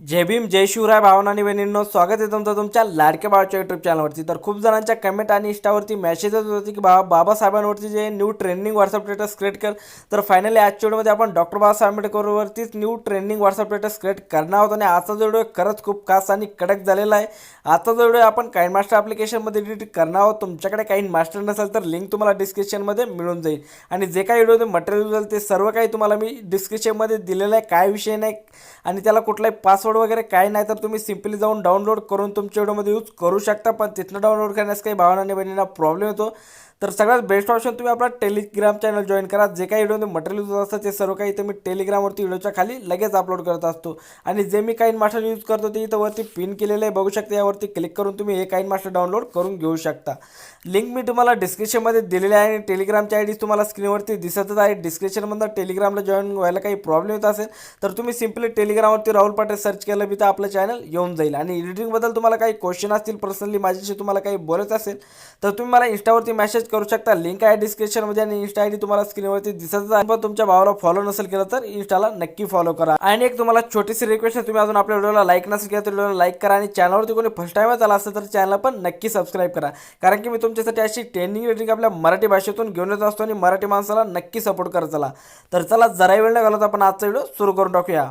जय भीम जय शिवराय भावना आणि बहिणींनो स्वागत आहे तुमचं तुमच्या लाडक्या बाळाच्या युट्यूब चॅनलवरती तर खूप जणांच्या कमेंट आणि इंस्टावरती मेसेज येत होते की बा बाबासाहेबांवरती जे new trending WhatsApp status create कर. तर फायनली आजच्या व्हिडिओमध्ये आपण doctor Babasaheb आंबेडकरवरतीच new trending WhatsApp status create करणार आहोत. आणि आजचा जो व्हिडिओ खरंच खूप खास आणि कडक झालेला आहे. आजचा जो व्हिडिओ आपण काइन मास्टर ॲप्लिकेशनमध्ये एडिट करणार आहोत. तुमच्याकडे काही मास्टर नसेल तर लिंक तुम्हाला डिस्क्रिप्शनमध्ये मिळून जाईल. आणि जे काही व्हिडिओमध्ये मटेरियल जाईल ते सर्व काही तुम्हाला मी डिस्क्रिप्शनमध्ये दिलेलं आहे. काय विषय नाही. आणि त्याला कुठलाही पासवर्ड वगैरे काय नाही तर तुम्ही सिम्पली जाऊन डाउनलोड करून तुमच्या व्हिडिओमध्ये यूज करू शकता. पण तिथनं डाउनलोड करण्यास काही भावना आणि बहिणींना प्रॉब्लेम येतो. तर सगळ्यात बेस्ट ऑप्शन तुम्ही आपला टेलिग्राम चॅनल जॉईन करा. जे काही व्हिडिओ मटेरियल यूज असतं ते सर्व काही इथं मी टेलिग्रामवरती व्हिडिओच्या खाली लगेच अपलोड करत असतो. आणि जे मी काइन मास्टर यूज करतो ते इथं वरती पिन केलेलं आहे. बघू शकता यावरती क्लिक करून तुम्ही हे काइन मास्टर डाउनलोड करून घेऊ शकता. लिंक मी तुम्हाला डिस्क्रिप्शनमध्ये दिलेली आहे आणि टेलिग्रामची आय डी तुम्हाला स्क्रीनवरती दिसतच आहे. डिस्क्रिप्शनमधनं टेलिग्रामला जॉईन व्हायला काही प्रॉब्लेम येत असेल तर तुम्ही सिम्पली टेलिग्रामवरती राहुल पाटील सर्च केलं तर आपलं चॅनल येऊन जाईल. आणि एडिटिंगबद्दल तुम्हाला काही क्वेश्चन असतील पर्सनली माझ्याशी तुम्हाला काही बोलत असेल तर तुम्ही मला इंस्टावरती मेसेज करू शकता. लिंक आहे डिस्क्रिप्शनमध्ये आणि इंस्टा आय तुम्हाला स्क्रीनवरती दिसतच आहे. पण तुमच्या भावाला फॉलो नसेल केलं तर इंस्टाला नक्की फॉलो करा. आणि एक तुम्हाला छोटीशी रिक्वेस्ट आहे तुम्ही अजून आपल्या व्हिडिओला लाईक नसेल केलं तर व्हिडिओला लाईक करा आणि चॅनलवरती कोणी फर्स्ट टाईमच आला असेल तर चॅनल पण नक्की सबस्क्राईब करा. कारण की मी तुमच्यासाठी अशी ट्रेनिंग रेटिंग आपल्या मराठी भाषेतून घेऊन येत असतो आणि मराठी माणसाला नक्की सपोर्ट करत चला. तर चला जरा वेळ न घालत आपण आजचा व्हिडिओ सुरू करून टाकूया.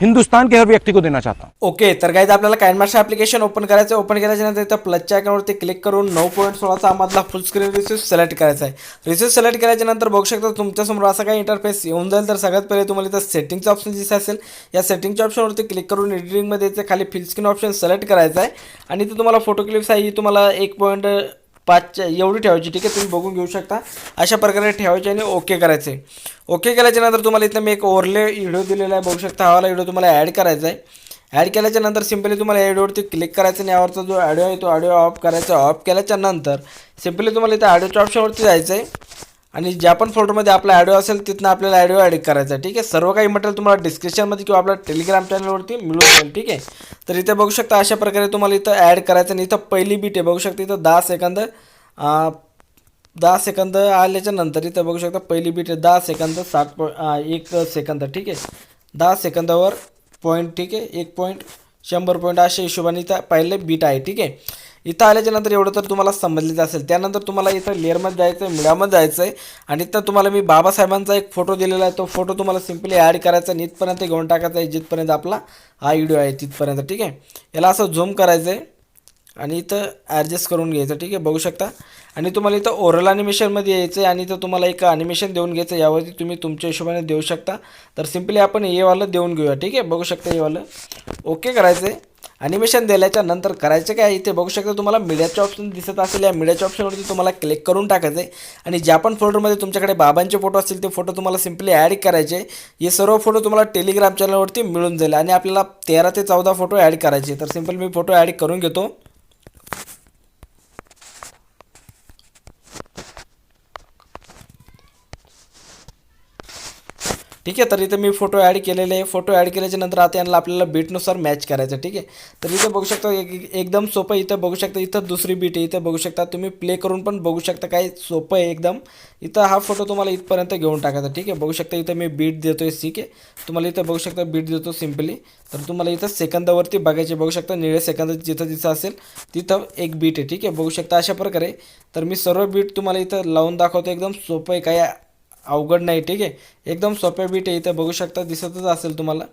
हिंदुस्तान के हर व्यक्ति को देना चाहता हूँ। ओके तर काय आपल्याला काइनमास्टर ॲप्लिकेशन ओपन करायचं ओपन केल्याच्यानंतर इथं प्लसच्या आयकॉनवरती क्लिक करून नऊ पॉईंट सोळाचा मधला फुल स्क्रीन रिसिव्ह सिलेक्ट करायचा आहे रिसिव्ह सिलेक्ट केल्याच्यानंतर बघू शकता तुमच्यासमोर असा काही इंटरफेस येऊन जाईल. तर सगळ्यात पहिले तुम्हाला इथं सेटिंगचं ऑप्शन दिसत असेल. या सेटिंगच्या ऑप्शनवरती क्लिक करून एडिटिंगमध्ये याचं खाली फिल स्क्रीन ऑप्शन सिलेक्ट करायचं आहे आणि इथं तुम्हाला फोटो क्लिप्स आहे ही तुम्हाला एक पॉईंट पाचच्या एवढी ठेवायची ठीक आहे? तुम्ही बघून घेऊ शकता. अशा प्रकारे ठेवायचे आणि ओके करायचे. ओके केल्याच्यानंतर तुम्हाला इथं मी एक ओरले व्हिडिओ दिलेला आहे बघू शकता. हा वाला व्हिडिओ तुम्हाला ॲड करायचा आहे. ॲड केल्याच्यानंतर सिम्पली तुम्हाला या क्लिक करायचं आणि यावरचा जो ॲडिओ आहे तो ऑडिओ ऑफ करायचा ऑफ केल्याच्यानंतर सिम्पली तुम्हाला इथं ऑडिओच्या ऑप्शनवरती जायचं आहे. आणि ज्या पण फोल्डरमध्ये आपला ॲडिओ असेल तिथनं आपल्याला ॲडिओ ॲड करायचा आहे. ठीक आहे? सर्व काही मटेरियल तुम्हाला डिस्क्रिप्शनमध्ये किंवा आपल्या टेलिग्राम चॅनलवरती मिळून जाईल ठीक आहे? तर इथे बघू शकता अशा प्रकारे तुम्हाला इथं ॲड करायचं आणि इथं पहिली बीट आहे. बघू शकता इथं दहा सेकंद दहा सेकंद आल्याच्यानंतर इथं बघू शकता पहिली बीट आहे. दहा सेकंद सात पॉ एक सेकंद ठीक आहे? दहा सेकंदावर पॉईंट ठीक आहे? एक पॉईंट शंभर पॉईंट अशा हिशोबाने इथं पहिले बीट आहे. ठीक आहे? इथं आल्याच्यानंतर एवढं तर तुम्हाला समजलेलं असेल. त्यानंतर तुम्हाला इथं लेअरमध्ये जायचं आहे मिळामध्ये जायचं आहे आणि इथं तुम्हाला मी बाबासाहेबांचा एक फोटो दिलेला आहे. तो फोटो तुम्हाला सिम्पली ॲड करायचा आणि इथपर्यंत घेऊन टाकायचा आहे जिथपर्यंत आपला हा व्हिडिओ आहे तिथपर्यंत. ठीक आहे? याला असं झूम करायचं आहे आणि इथं ॲडजस्ट करून घ्यायचं. ठीक आहे? बघू शकता. आणि तुम्हाला इथं ओरल ॲनिमेशनमध्ये यायचं आहे आणि इथं तुम्हाला एक ॲनिमेशन देऊन घ्यायचं आहे. यावरती तुम्ही तुमच्या हिशोबाने देऊ शकता. तर सिम्पली आपण येवालं देऊन घेऊया. ठीक आहे? बघू शकता येवालं ओके करायचं आहे ॲनिमेशन दिल्याच्या नंतर करायचं काय इथे बघू शकता. तुम्हाला मीडियाचे ऑप्शन दिसत असेल या मीडियाच्या ऑप्शनवरती तुम्हाला क्लिक करून टाकायचं आहे आणि ज्या पण फोल्डरमध्ये तुमच्याकडे बाबांचे फोटो असतील ते फोटो तुम्हाला सिम्पली ॲड करायचे. हे सर्व फोटो तुम्हाला टेलिग्राम चॅनलवरती मिळून जाईल. आणि आपल्याला तेरा ते चौदा फोटो ॲड करायचे. तर सिंपल मी फोटो ॲड करून घेतो. ठीक आहे? तर इथं मी फोटो ॲड केलेले आहे. फोटो ॲड केल्याच्यानंतर आता यांना आपल्याला बीटनुसार मॅच करायचं ठीक आहे? तर इथं बघू शकता एक एकदम सोपं इथं बघू शकता इथं दुसरी बीट आहे. इथं बघू शकता तुम्ही प्ले करून पण बघू शकता काय सोपं आहे एकदम. इथं हा फोटो तुम्हाला इथपर्यंत घेऊन टाकायचा ठीक आहे? बघू शकता इथं मी बीट देतो आहे ठीक आहे? तुम्हाला इथं बघू शकता बीट देतो सिम्पली तर तुम्हाला इथं सेकंदावरती बघायचे बघू शकता निळे सेकंद जिथं जिथं असेल तिथं एक बीट आहे ठीक आहे? बघू शकता अशा प्रकारे. तर मी सर्व बीट तुम्हाला इथं लावून दाखवतो एकदम सोपं आहे काय अवघड नाही ठीक आहे? एकदम सोप्या बीट आहे इथं बघू शकता दिसतच असेल तुम्हाला.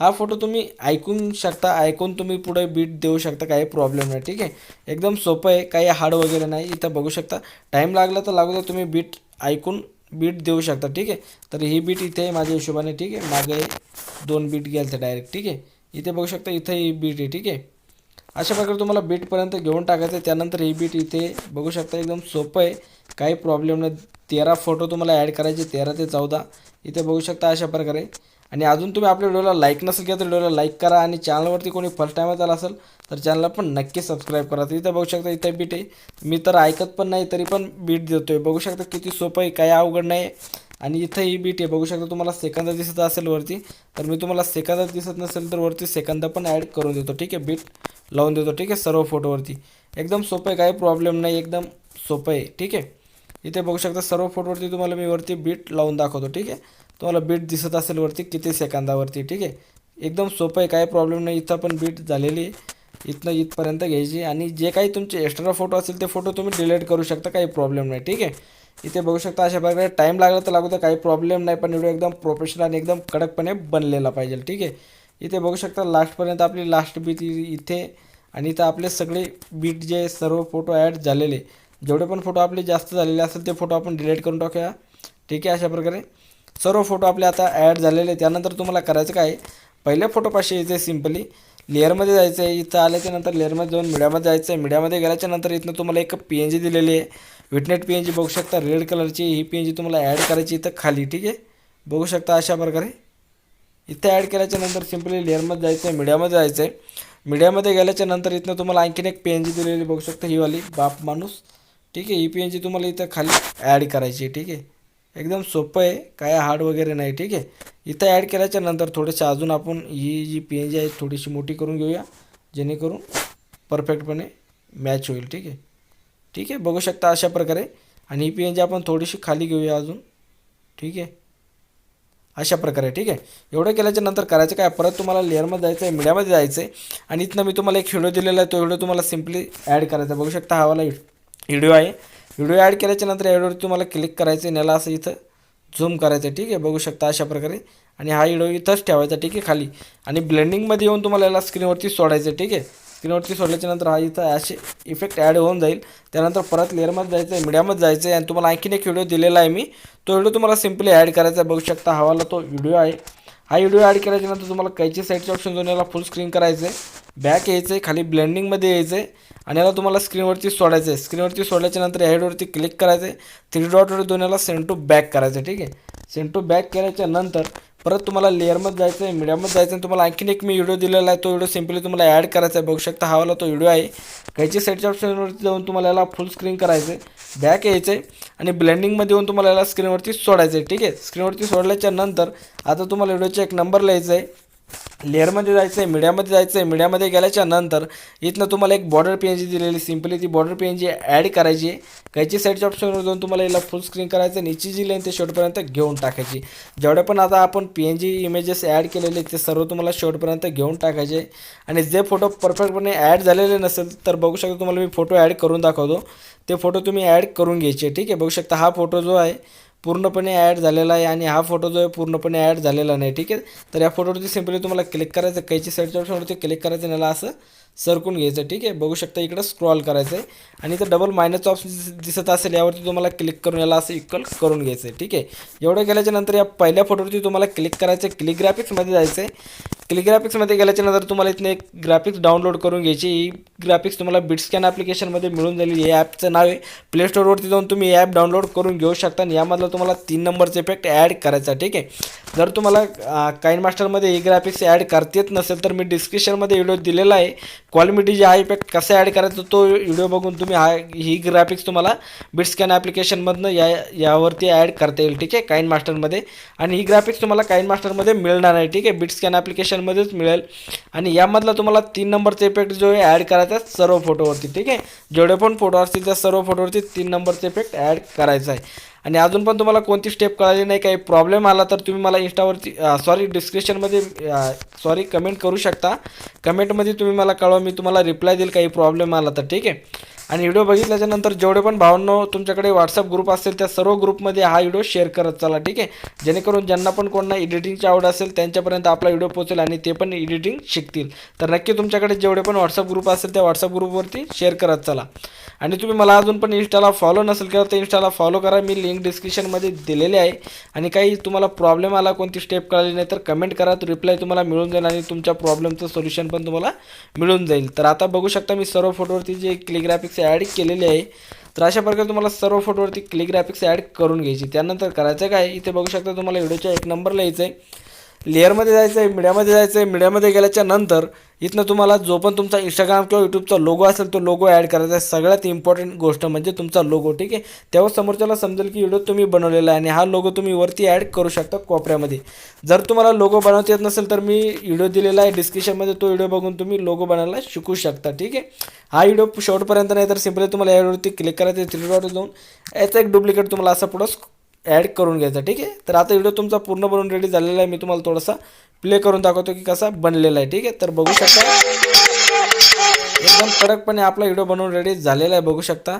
हा फोटो तुम्ही ऐकून शकता ऐकून तुम्ही पुढे बीट देऊ शकता काही प्रॉब्लेम नाही ठीक आहे? एकदम सोपं आहे काही हार्ड वगैरे नाही इथं बघू शकता. टाईम लागला तर लागू तुम्ही बीट ऐकून बीट देऊ शकता ठीक आहे? तर ही बीट इथे आहे माझ्या हिशोबाने ठीक आहे? मागे दोन बीट घ्याल तर डायरेक्ट ठीक आहे? इथे बघू शकता इथं ही बीट आहे ठीक आहे? अशा प्रकारे तुम्हाला बीटपर्यंत घेऊन टाकायचं आहे. त्यानंतर ही बीट इथे बघू शकता एकदम सोपं आहे. काही प्रॉब्लेम नाही. तेरा फोटो तुम्हाला ॲड करायचे तेरा ते चौदा. इथे बघू शकता अशा प्रकारे. आणि अजून तुम्ही आपल्या व्हिडिओला लाईक नसेल केलं तर व्हिडिओला लाईक करा आणि चॅनलवरती कोणी फर्स्ट टाईमच आला असेल तर चॅनलला पण नक्की सबस्क्राईब करा. तर इथं बघू शकता इथे बीट आहे. मी तर ऐकत पण नाही तरी पण बीट देतो आहे बघू शकता किती सोपं आहे काही अवघड नाही. आणि इथं ही बीट आहे. बघू शकता तुम्हाला सेकंद दिसत असेल वरती तर मी तुम्हाला सेकंद दिसत नसेल तर वरती सेकंद पण ॲड करून देतो. ठीक आहे बीट लावून देतो. ठीक आहे सर्व फोटोवरती एकदम सोपं आहे काही प्रॉब्लेम नाही. एकदम सोपं आहे. ठीक आहे. इथे बघू शकता सर्व फोटोवरती तुम्हाला मी वरती बीट लावून दाखवतो ठीक आहे? तुम्हाला बीट दिसत असेल वरती किती सेकंदावरती ठीक आहे? एकदम सोपं आहे काही प्रॉब्लेम नाही. इथं पण बीट झालेली आहे. इथनं इथपर्यंत घ्यायची. आणि जे काही तुमचे एक्स्ट्रा फोटो असेल ते फोटो तुम्ही डिलीट करू शकता काही प्रॉब्लेम नाही ठीक आहे? इथे बघू शकता अशा प्रकारे टाईम लागला तर लागू तर काही प्रॉब्लेम नाही पण व्हिडिओ एकदम प्रोफेशनल आणि एकदम कडकपणे बनलेला पाहिजे ठीक आहे? इथे बघू शकता लास्टपर्यंत आपली लास्ट बीट इथे आणि इथं आपले सगळे बीट जे सर्व फोटो ॲड झालेले जेवढे पण फोटो आपले जास्त झालेले असेल ते फोटो आपण डिलीट करून टाकूया. ठीक आहे अशा प्रकारे. सर्व फोटो आपले आता ॲड झालेले त्यानंतर तुम्हाला करायचं काय? आहे? पहिल्या फोटोपाशी यायचं सिम्पली लेअरमध्ये जायचं आहे इथं आल्याच्यानंतर लेअरमध्ये जाऊन मीडियामध्ये जायचं आहे मीडियामध्ये गेल्याच्यानंतर इथनं तुम्हाला एक पी एन जी दिलेली आहे. विटनेट पी एन जी बघू शकता. रेड कलरची ही पी एन जी तुम्हाला ॲड करायची इथं खाली. ठीक आहे? बघू शकता अशा प्रकारे. इथं ॲड केल्याच्यानंतर सिम्पली लेअरमध्ये जायचं आहे मीडियामध्ये जायचं आहे मीडियामध्ये गेल्याच्यानंतर इथनं तुम्हाला आणखीन एक पी एन जी दिलेली बघू शकता ही वाली. बाप माणूस. ठीक आहे ई पी एन जी तुम्हाला इथं खाली ॲड करायची आहे ठीक आहे. एकदम सोपं आहे काय हार्ड वगैरे नाही ठीक आहे. इथं ॲड केल्याच्यानंतर थोडेसे अजून आपण ही जी पी एन जी आहे थोडीशी मोठी करून घेऊया जेणेकरून परफेक्टपणे मॅच होईल ठीक आहे. ठीक आहे बघू शकता अशा प्रकारे. आणि ही पी एन जी आपण थोडीशी खाली घेऊया अजून ठीक आहे. अशा प्रकारे ठीक आहे. एवढं केल्याच्यानंतर करायचं काय? परत तुम्हाला लेअरमध्ये जायचं आहे मीडियामध्ये जायचं आहे. आणि इथनं मी तुम्हाला एक व्हिडिओ दिलेला आहे तो व्हिडिओ तुम्हाला सिम्पली ॲड करायचा बघू शकता हवाला वाला व्हिडिओ आहे. व्हिडिओ ॲड केल्याच्यानंतर या तुम्हाला क्लिक करायचं आहे. याला असं इथं झूम करायचं आहे. ठीक आहे. बघू शकता अशा प्रकारे. आणि हा व्हिडिओ इथंच ठेवायचा ठीक आहे. खाली. आणि ब्लेंडिंगमध्ये येऊन तुम्हाला याला स्क्रीनवरती सोडायचं आहे. ठीक आहे. स्क्रीनवरती सोडल्याच्या नंतर हा इथं असे इफेक्ट ॲड होऊन जाईल. त्यानंतर परत लेअरमध्ये जायचं आहे. मीडियामध्ये जायचं आहे. आणि तुम्हाला आणखीन एक व्हिडिओ दिलेला आहे मी. तो व्हिडिओ तुम्हाला सिम्पली ॲड करायचा आहे. बघू शकता. हवाला तो व्हिडिओ आहे. हा व्हिडिओ ॲड केल्याच्यानंतर तुम्हाला कैची साईडचे ऑप्शन जाऊन याला फुल स्क्रीन करायचं आहे बॅक यायचं आहे खाली ब्लेंडिंगमध्ये यायचं आहे आणि याला तुम्हाला स्क्रीनवरती सोडायचं आहे स्क्रीनवरती सोडल्याच्यानंतर या हेडवरती क्लिक करायचं आहे थ्री डॉटवर दोन याला सेंड टू बॅक करायचं आहे ठीक आहे? सेंड टू बॅक केल्याच्यानंतर परत तुम्हाला लेअरमध्ये जायचं आहे मीडियामध्ये जायचं आहे तुम्हाला आणखीन एक मी व्हिडिओ दिलेला आहे. तो व्हिडिओ सिम्पली तुम्हाला ॲड करायचा आहे बघू शकता हा वाला तो व्हिडिओ आहे. कैची साईडच्या ऑप्शनवरती जाऊन तुम्हाला याला फुल स्क्रीन करायचं आहे बॅक यायचं आहे आणि ब्लेंडिंगमध्ये येऊन तुम्हाला याला स्क्रीनवरती सोडायचं आहे ठीक आहे? स्क्रीनवरती सोडल्याच्या नंतर आता तुम्हाला व्हिडिओचा एक नंबर लिहायचा आहे लेअरमध्ये जायचं आहे मीडियामध्ये जायचं आहे मीडियामध्ये गेल्याच्यानंतर इथनं तुम्हाला एक बॉर्डर पी एन जी दिलेली सिम्पली ती border P N G add करायची. आहे कायची साईडच्या ऑप्शनवर जाऊन तुम्हाला याला फुल स्क्रीन करायचं आणि हिची जी लेन ते शेवटपर्यंत घेऊन टाकायची. जेवढे पण आता आपण P N G images add केलेले ते सर्व तुम्हाला शेवटपर्यंत घेऊन टाकायचे. आणि जे फोटो परफेक्टपणे ॲड झालेले नसेल तर बघू शकता तुम्हाला मी फोटो ॲड करून दाखवतो. ते फोटो तुम्ही ॲड करून घ्यायचे ठीक आहे? बघू शकता हा फोटो जो आहे पूर्णपणे ॲड झालेला आहे आणि हा फोटो जो आहे पूर्णपणे ॲड झालेला नाही ठीक आहे? तर या फोटोवरती सिम्पली तुम्हाला क्लिक करायचं कैची साईडच्या ऑप्शनवरती क्लिक करायचं आणि याला असं सरकून घ्यायचं ठीक आहे? बघू शकता इकडं स्क्रॉल करायचं आहे आणि इथं डबल मायनसचं ऑप्शन दिसत असेल यावरती तुम्हाला क्लिक करून याला असं इक्वल करून घ्यायचं आहे ठीक आहे? एवढं गेल्याच्यानंतर या पहिल्या फोटोवरती तुम्हाला क्लिक करायचं आहे क्लिक ग्राफिक्समध्ये जायचं आहे क्लिक ग्राफिक्समध्ये गेल्याच्यानंतर तुम्हाला इथनं एक ग्राफिक्स डाउनलोड करून घ्यायची. ही ग्राफिक्स तुम्हाला बिटस्कॅन ॲप्लिकेशनमध्ये मिळून जाईल. हे ॲपचं नाव आहे. प्ले स्टोअरवरती जाऊन तुम्ही ॲप डाउनलोड करून घेऊ शकता. आणि यामधला तुम्हाला तीन नंबरचा इफेक्ट ॲड करायचा ठीक आहे? जर तुम्हाला काइन मास्टरमध्ये ही ग्राफिक्स ॲड करता येत नसेल तर मी डिस्क्रिप्शनमध्ये व्हिडिओ दिलेला आहे. क्वालिटी जे आहे इफेक्ट कसा ॲड करायचं तो व्हिडिओ बघून तुम्ही हा ही ग्राफिक्स तुम्हाला बिटस्कॅन ॲप्लिकेशनमधनं या यावरती ॲड करता येईल ठीक आहे? काइन मास्टरमध्ये आणि ही ग्राफिक्स तुम्हाला काइन मास्टरमध्ये मिळणार नाही ठीक आहे? बिटस्कॅन ॲप्लिकेशनमध्येच मिळेल. आणि यामधला तुम्हाला तीन नंबरचा इफेक्ट जो आहे ॲड करायचा सर्व फोटोवरती ठीक आहे? जेवढे पण फोटो असतील त्या सर्व फोटोवरती तीन नंबरचा इफेक्ट ॲड करायचा आहे. आणि अजून पण तुम्हाला कोणती स्टेप कळाली नाही काही प्रॉब्लेम आला तर तुम्ही मला इंस्टावरती सॉरी डिस्क्रिप्शनमध्ये सॉरी कमेंट करू शकता. कमेंटमध्ये तुम्ही मला कळवा मी तुम्हाला रिप्लाय देईल काही प्रॉब्लेम आला तर ठीक आहे? आणि व्हिडिओ बघितल्याच्यानंतर जेवढे पण भावांनो तुमच्याकडे व्हॉट्सअप ग्रुप असेल त्या सर्व ग्रुपमध्ये हा व्हिडिओ शेअर करत चला ठीक आहे? जेणेकरून ज्यांना पण कोणना एडिटिंगची आवड असेल त्यांच्यापर्यंत आपला व्हिडिओ पोहोचेल आणि ते पण एडिटिंग शिकतील. तर नक्की तुमच्याकडे जेवढे पण व्हॉट्सअप ग्रुप असेल त्या व्हॉट्सअप ग्रुपवरती शेअर करत चला. आणि तुम्ही मला अजून पण इंस्टाला फॉलो नसेल केलं तर इंस्टाला फॉलो करा. मी लिंक डिस्क्रिप्शनमध्ये दिलेले आहे. आणि काही तुम्हाला प्रॉब्लेम आला कोणती स्टेप कळाली नाही तर कमेंट करा. तर रिप्लाय तुम्हाला मिळून जाईल आणि तुमच्या प्रॉब्लेमचं सोल्युशन पण तुम्हाला मिळून जाईल. तर आता बघू शकता मी सर्व फोटोवरती जे क्लिग्राफिक्स ग्राफिक्स ॲड केलेले आहे. तर अशा प्रकारे तुम्हाला सर्व फोटोवरती क्लिक ग्राफिक्स ॲड करून घ्यायची. त्यानंतर करायचं काय? इथे बघू शकता तुम्हाला व्हिडिओच्या एक नंबरला यायचं आहे लेअरमध्ये जायचं आहे मीडियामध्ये जायचं आहे मीडियामध्ये गेल्याच्यानंतर इथनं तुम्हाला जो पण तुमचा इंस्टाग्राम किंवा यूट्यूबचा लोगो असेल तो लोगो ॲड करायचा आहे. सगळ्यात इम्पॉर्टंट गोष्ट म्हणजे तुमचा लोगो ठीक आहे? तेव्हा समोरच्याला समजेल की व्हिडिओ तुम्ही बनवलेला आहे आणि हा लोगो तुम्ही वरती ॲड करू शकता कोपऱ्यामध्ये. जर तुम्हाला लोगो बनवता येत नसेल तर मी व्हिडिओ दिलेला आहे. डिस्क्रिप्शनमध्ये तो व्हिडिओ बघून तुम्ही लोगो बनवायला शिकू शकता ठीक आहे? हा व्हिडिओ शेवटपर्यंत नाही तर सिम्पली तुम्हाला या व्हिडिओवरती क्लिक करायचं थ्री डॉट जाऊन याचा एक डुप्लिकेट तुम्हाला असं पुढं ॲड करून घ्यायचा ठीक आहे? तर आता व्हिडिओ तुमचा पूर्ण बनवून रेडी झालेला आहे मी तुम्हाला थोडासा प्ले करून दाखवतो की कसा बनलेला आहे ठीक आहे? तर बघू शकता. एकदम कडकपणे आपला व्हिडिओ बनवून रेडी झालेला आहे बघू शकता.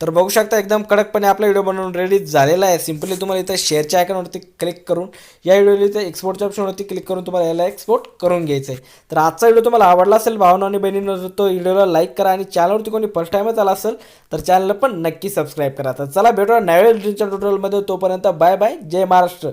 तर बघू शकता एकदम कडकपणे आपला व्हिडिओ बनवून रेडी झालेला आहे. सिम्पली तुम्हाला इथं शेअरच्या आयकॉनवरती क्लिक करून या व्हिडिओला इथं एक्सपोर्टच्या ऑप्शनवरती क्लिक करून तुम्हाला याला एक्सपोर्ट करून घ्यायचं आहे तर आजचा व्हिडिओ तुम्हाला आवडला असेल भावना आणि बहिणींनो तो व्हिडिओला लाईक करा आणि चॅनलवरती कोणी फर्स्ट टाईमच आला असेल तर चॅनलला पण नक्की सबस्क्राईब करा. तर चला भेटूया नॅव्हल ड्रिंकच्या टोटलमध्ये तोपर्यंत बाय बाय जय महाराष्ट्र.